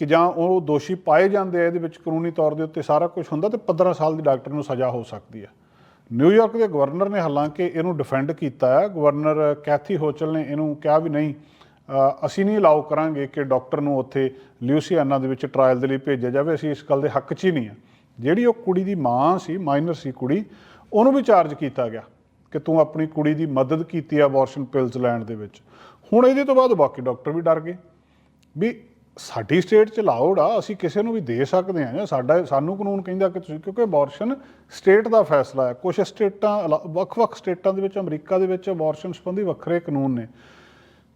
ਕਿ ਜਾਂ ਉਹ ਦੋਸ਼ੀ ਪਾਏ ਜਾਂਦੇ ਆ ਇਹਦੇ ਵਿੱਚ ਕਾਨੂੰਨੀ ਤੌਰ ਦੇ ਉੱਤੇ ਸਾਰਾ ਕੁਝ ਹੁੰਦਾ ਤੇ 15 ਸਾਲ ਦੀ ਡਾਕਟਰ ਨੂੰ ਸਜ਼ਾ ਹੋ ਸਕਦੀ ਹੈ ਨਿਊਯਾਰਕ ਦੇ ਗਵਰਨਰ ਨੇ ਹਾਲਾਂਕਿ ਇਹਨੂੰ ਡਿਫੈਂਡ ਕੀਤਾ ਹੈ ਗਵਰਨਰ ਕੈਥੀ ਹੋਚਲ ਨੇ ਇਹਨੂੰ ਕਿਹਾ ਵੀ ਨਹੀਂ ਅਸੀਂ ਨਹੀਂ ਅਲਾਉ ਕਰਾਂਗੇ ਕਿ ਡਾਕਟਰ ਨੂੰ ਉੱਥੇ ਲਿਊਸੀਆਨਾ ਦੇ ਵਿੱਚ ਟ੍ਰਾਇਲ ਦੇ ਲਈ ਭੇਜਿਆ ਜਾਵੇ, ਅਸੀਂ ਇਸ ਗੱਲ ਦੇ ਹੱਕ 'ਚ ਹੀ ਨਹੀਂ ਆ। ਜਿਹੜੀ ਉਹ ਕੁੜੀ ਦੀ ਮਾਂ ਸੀ, ਮਾਈਨਰ ਸੀ ਕੁੜੀ, ਉਹਨੂੰ ਵੀ ਚਾਰਜ ਕੀਤਾ ਗਿਆ ਕਿ ਤੂੰ ਆਪਣੀ ਕੁੜੀ ਦੀ ਮਦਦ ਕੀਤੀ ਆ ਅਬੋਰਸ਼ਨ ਪਿਲਸ ਲੈਣ ਦੇ ਵਿੱਚ। ਹੁਣ ਇਹਦੇ ਤੋਂ ਬਾਅਦ ਬਾਕੀ ਡਾਕਟਰ ਵੀ ਡਰ ਗਏ। ਵੀ ਸਾਡੀ ਸਟੇਟ ਚ ਲਾਉਡ ਆ, ਅਸੀਂ ਕਿਸੇ ਨੂੰ ਵੀ ਦੇ ਸਕਦੇ ਹਾਂ। ਜਾਂ ਸਾਡਾ, ਸਾਨੂੰ ਕਾਨੂੰਨ ਕਹਿੰਦਾ ਕਿ ਤੁਸੀਂ, ਕਿਉਂਕਿ ਅਬੋਰਸ਼ਨ ਸਟੇਟ ਦਾ ਫੈਸਲਾ ਹੈ। ਕੁਝ ਸਟੇਟਾਂ ਅਲਾ- ਵੱਖ-ਵੱਖ ਸਟੇਟਾਂ ਦੇ ਵਿੱਚ, ਅਮਰੀਕਾ ਦੇ ਵਿੱਚ ਅਬੋਰਸ਼ਨ ਸੰਬੰਧੀ ਵੱਖਰੇ ਕਾਨੂੰਨ ਨੇ।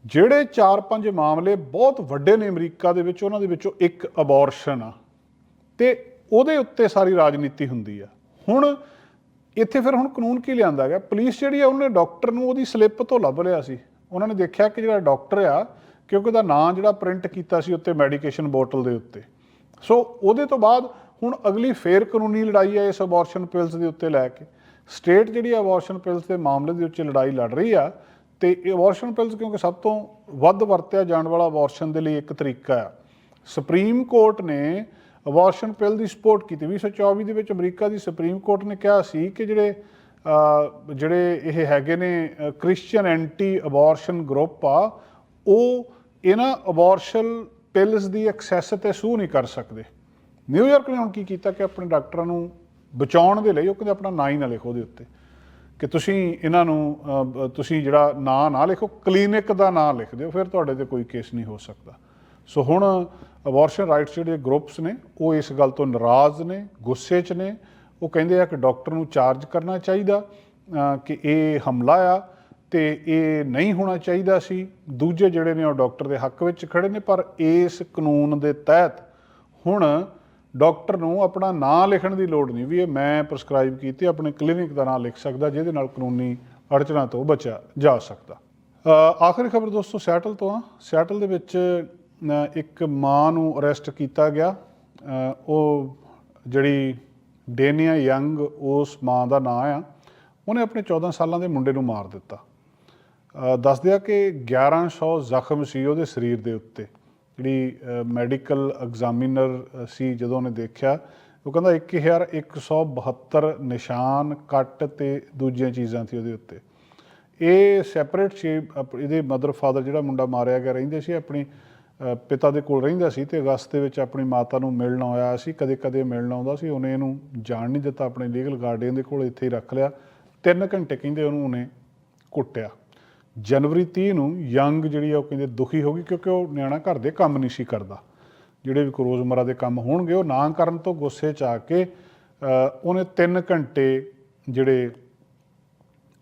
ਜਿਹੜੇ 4-5 ਮਾਮਲੇ ਬਹੁਤ ਵੱਡੇ ਨੇ ਅਮਰੀਕਾ ਦੇ ਵਿੱਚ, ਉਹਨਾਂ ਦੇ ਵਿੱਚੋਂ ਇੱਕ ਅਬੋਰਸ਼ਨ ਆ। ਤੇ ਉਹਦੇ ਉੱਤੇ ਸਾਰੀ ਰਾਜਨੀਤੀ ਹੁੰਦੀ ਆ। ਹੁਣ ਇੱਥੇ ਫਿਰ ਹੁਣ ਕਾਨੂੰਨ ਕੀ ਲਿਆਂਦਾ ਗਿਆ? ਪੁਲਿਸ ਜਿਹੜੀ ਆ, ਉਹਨੇ ਡਾਕਟਰ ਨੂੰ ਉਹਦੀ ਸਲਿੱਪ ਤੋਂ ਲੱਭ ਲਿਆ ਸੀ। ਉਹਨਾਂ ਨੇ ਦੇਖਿਆ ਕਿ ਜਿਹੜਾ ਡਾਕਟਰ ਆ ਕਿਉਂਕਿ ਉਹਦਾ ਨਾਂ ਜਿਹੜਾ ਪ੍ਰਿੰਟ ਕੀਤਾ ਸੀ ਉੱਤੇ ਮੈਡੀਕੇਸ਼ਨ ਬੋਟਲ ਦੇ ਉੱਤੇ। ਸੋ ਉਹਦੇ ਤੋਂ ਬਾਅਦ ਹੁਣ ਅਗਲੀ ਫੇਰ ਕਾਨੂੰਨੀ ਲੜਾਈ ਹੈ ਇਸ ਅਬੋਰਸ਼ਨ ਪਿਲਸ ਦੇ ਉੱਤੇ ਲੈ ਕੇ। ਸਟੇਟ ਜਿਹੜੀ ਅਬੋਰਸ਼ਨ ਪਿਲਸ ਦੇ ਮਾਮਲੇ ਦੇ ਉੱਤੇ ਲੜਾਈ ਲੜ ਰਹੀ ਆ ਤੇ ਇਹ ਅਬੋਰਸ਼ਨ ਪਿਲਸ ਕਿਉਂਕਿ ਸਭ ਤੋਂ ਵੱਧ ਵਰਤਿਆ ਜਾਣ ਵਾਲਾ ਅਬੋਰਸ਼ਨ ਦੇ ਲਈ ਇੱਕ ਤਰੀਕਾ ਆ। ਸੁਪਰੀਮ ਕੋਰਟ ਨੇ ਅਬੋਰਸ਼ਨ ਪਿਲ ਦੀ ਸਪੋਰਟ ਕੀਤੀ। 2024 ਦੇ ਵਿੱਚ ਅਮਰੀਕਾ ਦੀ ਸੁਪਰੀਮ ਕੋਰਟ ਨੇ ਕਿਹਾ ਸੀ ਕਿ ਜਿਹੜੇ ਜਿਹੜੇ ਇਹ ਹੈਗੇ ਨੇ ਕ੍ਰਿਸਚੀਅਨ ਐਂਟੀ ਅਬੋਰਸ਼ਨ ਗਰੁੱਪ ਆ, ਉਹ ਇਹਨਾਂ ਅਬੋਰਸ਼ਨ ਪਿਲਸ ਦੀ ਐਕਸੈਸ ਤੇ ਸੂ ਨਹੀਂ ਕਰ ਸਕਦੇ। ਨਿਊਯਾਰਕ ਨੇ ਹੁਣ ਕੀ ਕੀਤਾ ਕਿ ਆਪਣੇ ਡਾਕਟਰਾਂ ਨੂੰ ਬਚਾਉਣ ਦੇ ਲਈ, ਉਹ ਕਹਿੰਦੇ ਆਪਣਾ ਨਾਂ ਹੀ ਨਾ ਲਿਖੋ ਉਹਦੇ ਉੱਤੇ। ਕਿ ਤੁਸੀਂ ਇਹਨਾਂ ਨੂੰ ਤੁਸੀਂ ਜਿਹੜਾ ਨਾਂ ਨਾ ਲਿਖੋ ਕਲੀਨਿਕ ਦਾ ਨਾਂ ਲਿਖ ਦਿਓ, ਫਿਰ ਤੁਹਾਡੇ ਤੇ ਕੋਈ ਕੇਸ ਨਹੀਂ ਹੋ ਸਕਦਾ। ਸੋ ਹੁਣ ਅਬੋਰਸ਼ਨ ਰਾਈਟਸ ਜਿਹੜੇ ਗਰੁੱਪਸ ਨੇ, ਉਹ ਇਸ ਗੱਲ ਤੋਂ ਨਾਰਾਜ਼ ਨੇ, ਗੁੱਸੇ 'ਚ ਨੇ। ਉਹ ਕਹਿੰਦੇ ਆ ਕਿ ਡਾਕਟਰ ਨੂੰ ਚਾਰਜ ਕਰਨਾ ਚਾਹੀਦਾ ਕਿ ਇਹ ਹਮਲਾ ਆ। ਤੇ ਇਹ ਨਹੀਂ ਹੋਣਾ ਚਾਹੀਦਾ ਸੀ। ਦੂਜੇ ਜਿਹੜੇ ਨੇ ਉਹ ਡਾਕਟਰ ਦੇ ਹੱਕ ਵਿੱਚ ਖੜੇ ਨੇ, ਪਰ ਇਸ ਕਾਨੂੰਨ ਦੇ ਤਹਿਤ ਹੁਣ ਡਾਕਟਰ ਨੂੰ ਆਪਣਾ ਨਾਂ ਲਿਖਣ ਦੀ ਲੋੜ ਨਹੀਂ ਵੀ ਇਹ ਮੈਂ ਪ੍ਰਸਕ੍ਰਾਈਬ ਕੀਤੀ, ਆਪਣੇ ਕਲੀਨਿਕ ਦਾ ਨਾਂ ਲਿਖ ਸਕਦਾ, ਜਿਹਦੇ ਨਾਲ ਕਾਨੂੰਨੀ ਅੜਚਨਾ ਤੋਂ ਬਚਿਆ ਜਾ ਸਕਦਾ। ਆਖਰੀ ਖਬਰ ਦੋਸਤੋ ਸੈਟਲ ਤੋਂ ਆ। ਸੈਟਲ ਦੇ ਵਿੱਚ ਇੱਕ ਮਾਂ ਨੂੰ ਅਰੈਸਟ ਕੀਤਾ ਗਿਆ। ਉਹ ਜਿਹੜੀ ਡੇਨੀਆ ਯੰਗ, ਉਸ ਮਾਂ ਦਾ ਨਾਂ ਆ। ਉਹਨੇ ਆਪਣੇ 14 ਸਾਲਾਂ ਦੇ ਮੁੰਡੇ ਨੂੰ ਮਾਰ ਦਿੱਤਾ। ਦੱਸਦੇ ਆ ਕਿ 1100 ਜ਼ਖਮ ਸੀ ਉਹਦੇ ਸਰੀਰ ਦੇ ਉੱਤੇ। ਜਿਹੜੀ ਮੈਡੀਕਲ ਐਗਜ਼ਾਮੀਨਰ ਸੀ ਜਦੋਂ ਉਹਨੇ ਦੇਖਿਆ, ਉਹ ਕਹਿੰਦਾ 1172 ਨਿਸ਼ਾਨ ਕੱਟ ਤੇ ਦੂਜੀਆਂ ਚੀਜ਼ਾਂ ਸੀ ਉਹਦੇ ਉੱਤੇ। ਇਹ ਸੈਪਰੇਟ ਸੀ, ਅਪ- ਇਹਦੇ ਮਦਰ ਫਾਦਰ ਜਿਹੜਾ ਮੁੰਡਾ ਮਾਰਿਆ ਗਿਆ ਰਹਿੰਦੇ ਸੀ, ਆਪਣੀ ਪਿਤਾ ਦੇ ਕੋਲ ਰਹਿੰਦਾ ਸੀ ਤੇ ਅਗਸਤ ਦੇ ਵਿੱਚ ਆਪਣੀ ਮਾਤਾ ਨੂੰ ਮਿਲਣ ਆਇਆ ਸੀ, ਕਦੇ ਕਦੇ ਮਿਲਣ ਆਉਂਦਾ ਸੀ, ਉਹਨੇ ਇਹਨੂੰ ਜਾਣ ਨਹੀਂ ਦਿੱਤਾ, ਆਪਣੇ ਲੀਗਲ ਗਾਰਡੀਅਨ ਦੇ ਕੋਲ ਇੱਥੇ ਹੀ ਰੱਖ ਲਿਆ। 3 ਘੰਟੇ ਕਹਿੰਦੇ ਉਹਨੂੰ ਉਹਨੇ ਕੁੱਟਿਆ। ਜਨਵਰੀ 30 ਨੂੰ ਯੰਗ ਜਿਹੜੀ ਆ ਉਹ ਕਹਿੰਦੇ ਦੁਖੀ ਹੋ ਗਈ ਕਿਉਂਕਿ ਉਹ ਨਿਆਣਾ ਘਰ ਦੇ ਕੰਮ ਨਹੀਂ ਸੀ ਕਰਦਾ। ਜਿਹੜੇ ਵੀ ਕੋਈ ਰੋਜ਼ਮਰਾ ਦੇ ਕੰਮ ਹੋਣਗੇ, ਉਹ ਨਾ ਕਰਨ ਤੋਂ ਗੁੱਸੇ 'ਚ ਆ ਕੇ ਉਹਨੇ 3 ਘੰਟੇ ਜਿਹੜੇ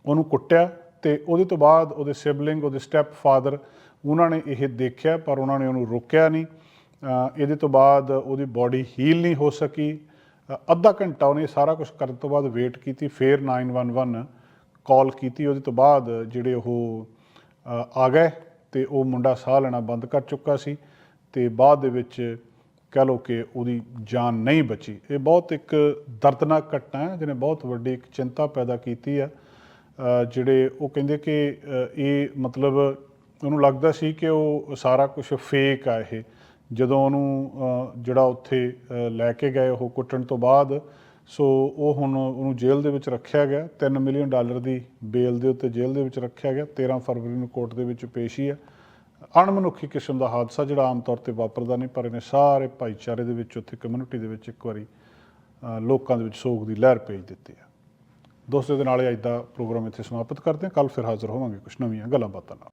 ਉਹਨੂੰ ਕੁੱਟਿਆ ਤੇ ਉਹਦੇ ਤੋਂ ਬਾਅਦ ਉਹਦੇ ਸਿਬਲਿੰਗ, ਉਹਦੇ ਸਟੈਪ ਫਾਦਰ ਉਹਨਾਂ ਨੇ ਇਹ ਦੇਖਿਆ ਪਰ ਉਹਨਾਂ ਨੇ ਉਹਨੂੰ ਰੋਕਿਆ ਨਹੀਂ। ਇਹਦੇ ਤੋਂ ਬਾਅਦ ਉਹਦੀ ਬਾਡੀ ਹੀਲ ਨਹੀਂ ਹੋ ਸਕੀ। ਅੱਧਾ ਘੰਟਾ ਉਹਨੇ ਸਾਰਾ ਕੁਝ ਕਰਨ ਤੋਂ ਬਾਅਦ ਵੇਟ ਕੀਤੀ, ਫੇਰ 911 ਕਾਲ ਕੀਤੀ, ਉਹਦੇ ਤੋਂ ਬਾਅਦ ਜਿਹੜੇ ਉਹ ਆ ਗਏ ਤੇ ਉਹ ਮੁੰਡਾ ਸਾਹ ਲੈਣਾ ਬੰਦ ਕਰ ਚੁੱਕਾ ਸੀ ਤੇ ਬਾਅਦ ਦੇ ਵਿੱਚ ਕਹਿ ਲਓ ਕਿ ਉਹਦੀ ਜਾਨ ਨਹੀਂ ਬਚੀ। ਇਹ ਬਹੁਤ ਇੱਕ ਦਰਦਨਾਕ ਘਟਨਾ ਹੈ, ਜਿਹਨੇ ਬਹੁਤ ਵੱਡੀ ਇੱਕ ਚਿੰਤਾ ਪੈਦਾ ਕੀਤੀ ਆ ਜਿਹੜੇ ਉਹ ਕਹਿੰਦੇ ਕਿ ਇਹ ਮਤਲਬ ਉਹਨੂੰ ਲੱਗਦਾ ਸੀ ਕਿ ਉਹ ਸਾਰਾ ਕੁਝ ਫੇਕ ਆ ਇਹ। ਜਦੋਂ ਉਹਨੂੰ ਜਿਹੜਾ ਉੱਥੇ ਲੈ ਕੇ ਗਏ ਉਹ ਕੁੱਟਣ ਤੋਂ ਬਾਅਦ ਸੋ ਉਹ ਹੁਣ ਉਹਨੂੰ ਜੇਲ੍ਹ ਦੇ ਵਿੱਚ ਰੱਖਿਆ ਗਿਆ। 3 ਮਿਲੀਅਨ ਡਾਲਰ ਦੀ ਬੇਲ ਦੇ ਉੱਤੇ ਜੇਲ੍ਹ ਦੇ ਵਿੱਚ ਰੱਖਿਆ ਗਿਆ। 13 ਫਰਵਰੀ ਨੂੰ ਕੋਰਟ ਦੇ ਵਿੱਚ ਪੇਸ਼ੀ ਹੈ ਅਣਮਨੁੱਖੀ ਕਿਸਮ ਦਾ ਹਾਦਸਾ ਜਿਹੜਾ ਆਮ ਤੌਰ ਤੇ ਵਾਪਰਦਾ ਨਹੀਂ, ਪਰ ਇਹਨੇ ਸਾਰੇ ਭਾਈਚਾਰੇ ਦੇ ਵਿੱਚ ਉੱਥੇ ਕਮਿਊਨਿਟੀ ਦੇ ਵਿੱਚ ਇੱਕ ਵਾਰੀ ਲੋਕਾਂ ਦੇ ਵਿੱਚ ਸੋਗ ਦੀ ਲਹਿਰ ਭੇਜ ਦਿੱਤੀ ਹੈ। ਦੋਸਤੋ ਦੇ ਨਾਲ ਇਹ ਅੱਜ ਦਾ ਪ੍ਰੋਗਰਾਮ ਇੱਥੇ ਸਮਾਪਤ ਕਰਦੇ ਹਾਂ। ਕੱਲ ਫਿਰ ਹਾਜ਼ਰ ਹੋਵਾਂਗੇ ਕੁਝ ਨਵੀਆਂ ਗੱਲਾਂ ਬਾਤਾਂ ਨਾਲ।